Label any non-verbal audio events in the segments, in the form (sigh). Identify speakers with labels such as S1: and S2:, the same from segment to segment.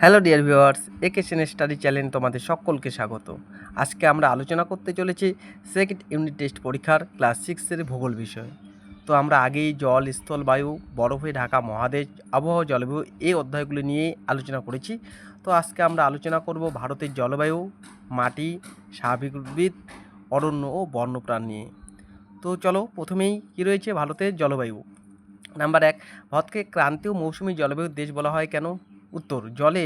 S1: Hello dear viewers একেশন study channel তোমাদের সকলকে স্বাগত। আজকে আমরা আলোচনা করতে চলেছি সেকেন্ড ইউনিট টেস্ট পরীক্ষার ক্লাস সিক্সের ভূগোল বিষয়। তো আমরা আগেই জল, স্থল, বায়ু, বরফে ঢাকা মহাদেশ, আবহাওয়া জলবায়ু এই অধ্যায়গুলি নিয়ে আলোচনা করেছি। তো আজকে আমরা আলোচনা করব ভারতের জলবায়ু, মাটি, স্বাভাবিক উদ্ভিদ, অরণ্য ও বন্যপ্রাণ নিয়ে। তো চলো প্রথমেই কী রয়েছে ভারতের জলবায়ু? নাম্বার এক, ভারতকে ক্রান্তীয় মৌসুমী জলবায়ুর দেশ বলা হয় কেন? উত্তর, জলে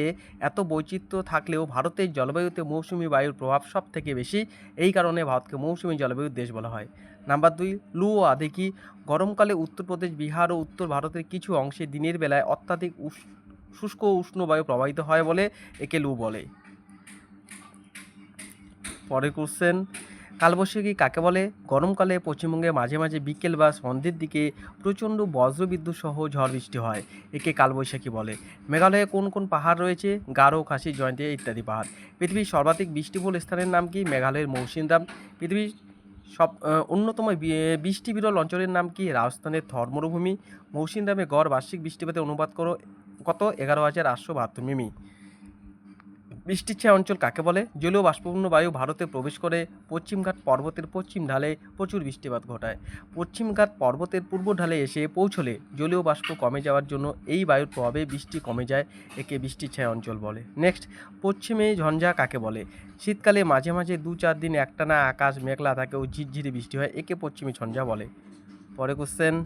S1: এত বৈচিত্র্য থাকলেও ভারতের জলবায়ুতে মৌসুমী বায়ুর প্রভাব সব থেকে বেশি। এই কারণে ভারতকে মৌসুমী জলবায়ুর দেশ বলা হয়। নাম্বার দুই, লু ও আধিকি গরমকালে উত্তরপ্রদেশ বিহার ও উত্তর ভারতের কিছু অংশে দিনের বেলায় অত্যাধিক শুষ্ক উষ্ণ বায়ু প্রবাহিত হয় বলে একে লু বলে। পরের কোশ্চেন কালবৈশাখী কাকে বলে? গরমকালে পশ্চিমবঙ্গে মাঝে মাঝে বিকেল বা সন্ধ্যের দিকে প্রচণ্ড বজ্রবিদ্যুৎ সহ ঝড় বৃষ্টি হয়, একে কালবৈশাখী বলে। মেঘালয়ে কোন কোন পাহাড় রয়েছে? গারো, খাসি জয়ন্তী ইত্যাদি পাহাড়। পৃথিবীর সর্বাধিক বৃষ্টিবহুল স্থানের নাম কি? মেঘালয়ের মৌসিনরাম পৃথিবীর সব অন্যতম বৃষ্টি বিরল অঞ্চলের নাম কি? রাজস্থানের থর মরুভূমি মৌসিনরামে গড় বার্ষিক বৃষ্টিপাতের অনুবাদ করো, কত? এগারো হাজার আটশো বাহাত্তর মিমি। বৃষ্টির ছায়া অঞ্চল কাকে বলে? জলীয় বাষ্পপূর্ণ বায়ু ভারতে প্রবেশ করে পশ্চিমঘাট পর্বতের পশ্চিম ঢালে প্রচুর বৃষ্টিপাত ঘটায়। পশ্চিমঘাট পর্বতের পূর্ব ঢালে এসে পৌঁছলে জলীয় বাষ্প কমে যাওয়ার জন্য এই বায়ুর প্রভাবে বৃষ্টি কমে যায় একে বৃষ্টির ছায়া অঞ্চল বলে। নেক্সট, পশ্চিমে ঝঞ্ঝা কাকে বলে? শীতকালে মাঝে মাঝে দু চার দিন একটানা আকাশ মেঘলা থাকে ও ঝিরঝিরে বৃষ্টি হয়, একে পশ্চিমী ঝঞ্ঝা বলে। পরে কোশ্চেন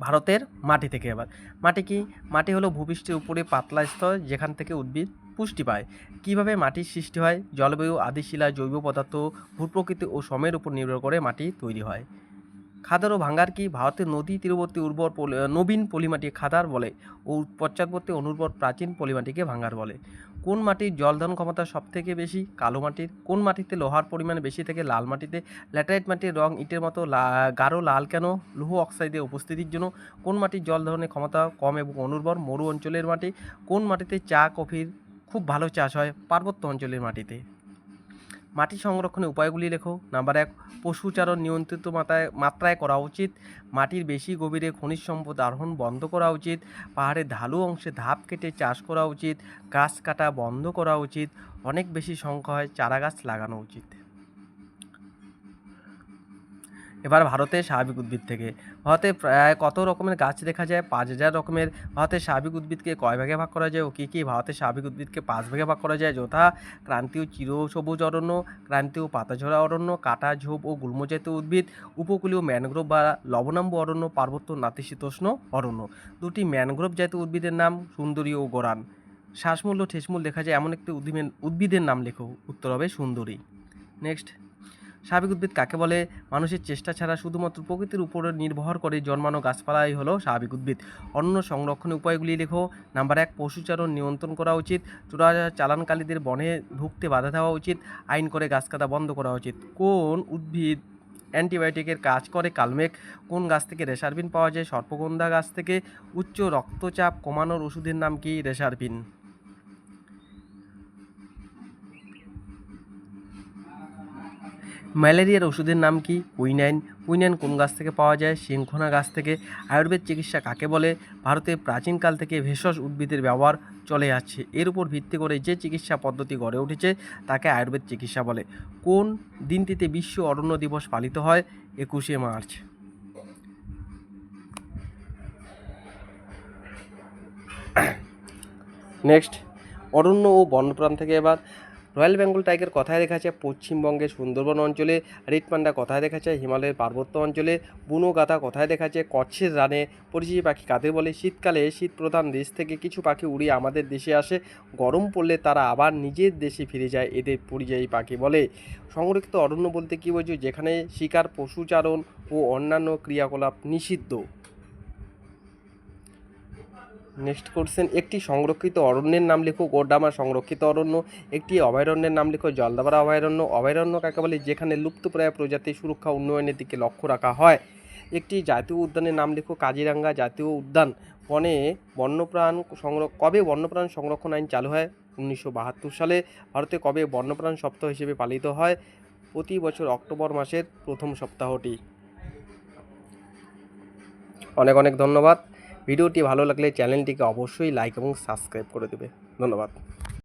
S1: ভারতের মাটি থেকে এবার। মাটি কি? মাটি হলো ভূপৃষ্ঠের উপরে পাতলা স্তর যেখান থেকে উদ্ভিদ পুষ্টি পায়। কীভাবে মাটির সৃষ্টি হয়? জলবায়ু, আদিশিলা, জৈব পদার্থ, ভূপ্রকৃতি ও সময়ের উপর নির্ভর করে মাটি তৈরি হয়। খাদার ও ভাঙ্গার কি ভারতের নদী তীরবর্তী উর্বর নবীন পলিমাটি খাদার বলে ও পশ্চাৎবর্তী অনুর্বর প্রাচীন পলিমাটিকে ভাঙ্গার বলে? কোন মাটির জলধারণ ক্ষমতা সবথেকে বেশি? কালো মাটির? কোন মাটিতে লোহার পরিমাণ বেশি থেকে? লাল মাটিতে? ল্যাটারাইট মাটির রং ইটের মতো গাঢ় লাল কেন? লৌহ অক্সাইডের উপস্থিতির জন্য কোন মাটির জল ধারণের ক্ষমতা কম এবং অনুর্বর মরু অঞ্চলের মাটি? কোন মাটিতে চা, কফির খুব ভালো চাষ হয় পার্বত্য অঞ্চলের মাটিতে। মাটি সংরক্ষণের উপায়গুলি লেখো। নাম্বার এক, পশুচারণ নিয়ন্ত্রিত মাত্রায় মাত্রায় করা উচিত। মাটির বেশি গভীরে খনিজ সম্পদ আরোহণ বন্ধ করা উচিত। পাহাড়ের ঢালু অংশে ধাপ কেটে চাষ করা উচিত। গাছ কাটা বন্ধ করা উচিত। অনেক বেশি সংখ্যা হয় চারা গাছ লাগানো উচিত। এবার ভারতের স্বাভাবিক উদ্ভিদ থেকে। ভারতে প্রায় কত রকমের গাছ দেখা যায়? পাঁচ হাজার রকমের। ভারতের স্বাভাবিক উদ্ভিদকে কয় ভাগে ভাগ করা যায় ও কী কী? ভারতের স্বাভাবিক উদ্ভিদকে পাঁচ ভাগে ভাগ করা যায়? যথা ক্রান্তীয় চির সবুজ অরণ্য, ক্রান্তীয় পাতাঝরা অরণ্য, কাটা ঝোপ ও গুল্মজাতীয় উদ্ভিদ, উপকূলীয় ম্যানগ্রোভ বা লবণাম্ব অরণ্য, পার্বত্য নাতিশীতোষ্ণ অরণ্য। দুটি ম্যানগ্রোভ জাতীয় উদ্ভিদের নাম সুন্দরী ও গোরান। শ্বাসমূল ও ঠেসমূল দেখা যায়। এমন একটি উদ্ভিদের উদ্ভিদের নাম লেখো। উত্তর হবে সুন্দরী। নেক্সট। স্বাভাবিক উদ্ভিদ কাকে বলে? মানুষের চেষ্টা ছাড়া শুধুমাত্র প্রকৃতির উপর নির্ভর করে জন্মানো গাছপালাই হলো স্বাভাবিক উদ্ভিদ। অন্য সংরক্ষণের উপায়গুলি লেখো। নাম্বার এক, পশুচারণ নিয়ন্ত্রণ করা উচিত। চোরা চালানকারীদের বনে ঢুকতে বাধা দেওয়া উচিত। আইন করে গাছ কাটা বন্ধ করা উচিত। কোন উদ্ভিদ অ্যান্টিবায়োটিকের কাজ করে? কালমেঘ। কোন গাছ থেকে রেসারবিন পাওয়া যায়? সর্পগন্ধা গাছ থেকে উচ্চ রক্তচাপ কমানোর ওষুধের নাম কি? রেসারবিন। ম্যালেরিয়ার ওষুধের নাম কি? কুইনাইন কুইনাইন কোন গাছ থেকে পাওয়া যায়? সিংখোনা গাছ থেকে। আয়ুর্বেদ চিকিৎসা কাকে বলে? ভারতে প্রাচীনকাল থেকে ভেষজ উদ্ভিদের ব্যবহার চলে আসছে। এর উপর ভিত্তি করে যে চিকিৎসা পদ্ধতি গড়ে উঠেছে, তাকে আয়ুর্বেদ চিকিৎসা বলে। কোন দিনটিতে বিশ্ব অরণ্য দিবস পালিত হয়? একুশে মার্চ। (coughs) নেক্সট। অরণ্য ও বন্যপ্রাণ থেকে এবার রয়্যাল বেঙ্গল টাইগার কথায় দেখা যায় পশ্চিমবঙ্গের সুন্দরবন অঞ্চলে রেড পান্ডা কথায় দেখা যায় হিমালয়ের পার্বত্য অঞ্চলে বুনো গাথা কথায় দেখা যায় কচ্ছের রানে। পরিযায়ী পাখি কাদের বলে? শীতকালে শীত প্রধান দেশ থেকে কিছু পাখি উড়িয়ে আমাদের দেশে আসে। গরম পড়লে তারা আবার নিজের দেশে ফিরে যায়, এদের পরিযায়ী পাখি বলে। সংরক্ষিত অরণ্য বলতে কী বোঝো? যেখানে শিকার, পশুচারণ ও অন্যান্য ক্রিয়াকলাপ নিষিদ্ধ। নেক্সট কোশ্চেন একটি সংরক্ষিত অরণ্যের নাম লেখো গোডামা সংরক্ষিত অরণ্য, একটি অভয়ারণ্যের নাম লেখো জলদাপাড়া অভয়ারণ্য। অভয়ারণ্য কাকে বলে যেখানে লুপ্তপ্রায় প্রজাতি সুরক্ষা উন্নয়নের দিকে লক্ষ্য রাখা হয়। একটি জাতীয় উদ্যানের নাম লেখো কাজিরাঙ্গা জাতীয় উদ্যান। বনে বন্যপ্রাণ সংরক্ষ কবে বন্যপ্রাণ সংরক্ষণ আইন চালু হয়? উনিশশো বাহাত্তর সালে। ভারতে কবে বন্যপ্রাণ সপ্তাহ হিসেবে পালিত হয়? প্রতি বছর অক্টোবর মাসের প্রথম সপ্তাহটি। অনেক অনেক ধন্যবাদ। ভিডিওটি ভালো লাগলে চ্যানেলটিকে অবশ্যই লাইক এবং সাবস্ক্রাইব করে দেবে। ধন্যবাদ।